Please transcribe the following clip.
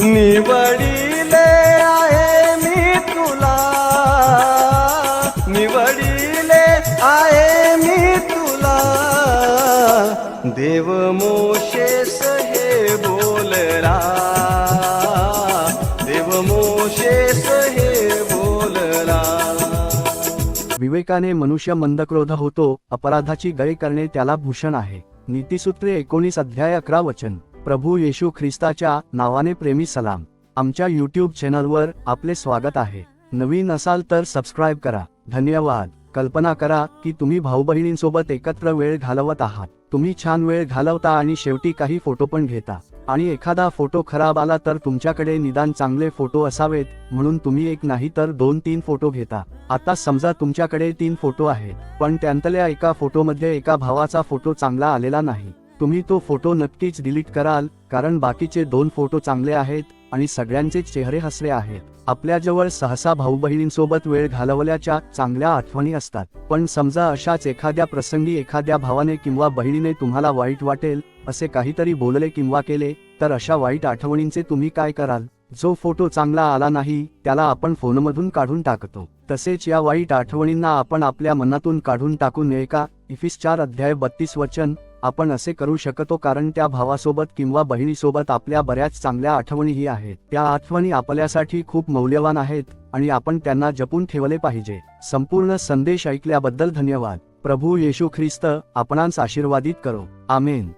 निवडिले आहे मी तुला. निवडिले आहे मी तुला. देव मोशेस हे बोलरा देव मोशेस हे बोलरा विवेकाने मनुष्य मंदक्रोध होतो अपराधाची गय करणे त्याला भूषण आहे. नीतीसूत्रे एकोणीस अध्याय अकरा वचन. प्रभू येशू ख्रिस्ताच्या नावाने प्रेमी सलाम. आमच्या यूट्यूब चॅनलवर आपले स्वागत आहे. नवीन असाल तर सबस्क्राईब करा. धन्यवाद. कल्पना करा की तुम्ही भाऊ बहिणींसोबत एकत्र वेळ घालवत आहात. तुम्ही छान वेळ घालवता आणि शेवटी काही फोटो पण घेता. आणि एखादा फोटो खराब आला तर तुमच्याकडे निदान चांगले फोटो असावेत म्हणून तुम्ही एक नाही तर दोन तीन फोटो घेता. आता समजा तुमच्याकडे तीन फोटो आहेत पण त्यांतल्या एका फोटोमध्ये एका भावाचा फोटो चांगला आलेला नाही. तुम्ही तो फोटो नक्कीच डिलीट कराल कारण बाकीचे दोन फोटो चांगले आहेत आणि सगळ्यांचे चेहरे हसले आहेत. आपल्याजवळ सहसा भाऊ बहिणींसोबत वेळ घालवल्याच्या चांगल्या आठवणी असतात. पण समजा अशाच एखाद्या प्रसंगी एखाद्या भावाने किंवा बहिणीने तुम्हाला वाईट वाटेल असे काहीतरी बोलले किंवा केले तर अशा वाईट आठवणींचे तुम्ही काय कराल? जो फोटो चांगला आला नाही त्याला आपण फोनमधून काढून टाकतो. तसेच या वाईट आठवणींना आपण आपल्या मनातून काढून टाकू नये का? इफिस चार अध्याय बत्तीस वचन आपण असे करू शकतो कारण त्या भावासोबत किंवा बहिणीसोबत आपल्या बऱ्याच चांगल्या आठवणीही आहेत. त्या आठवणी आपल्यासाठी खूप मौल्यवान आहेत आणि आपण त्यांना जपून ठेवले पाहिजे. संपूर्ण संदेश ऐकल्याबद्दल धन्यवाद. प्रभू येशू ख्रिस्त आपणांस आशीर्वादित करो. आमेन.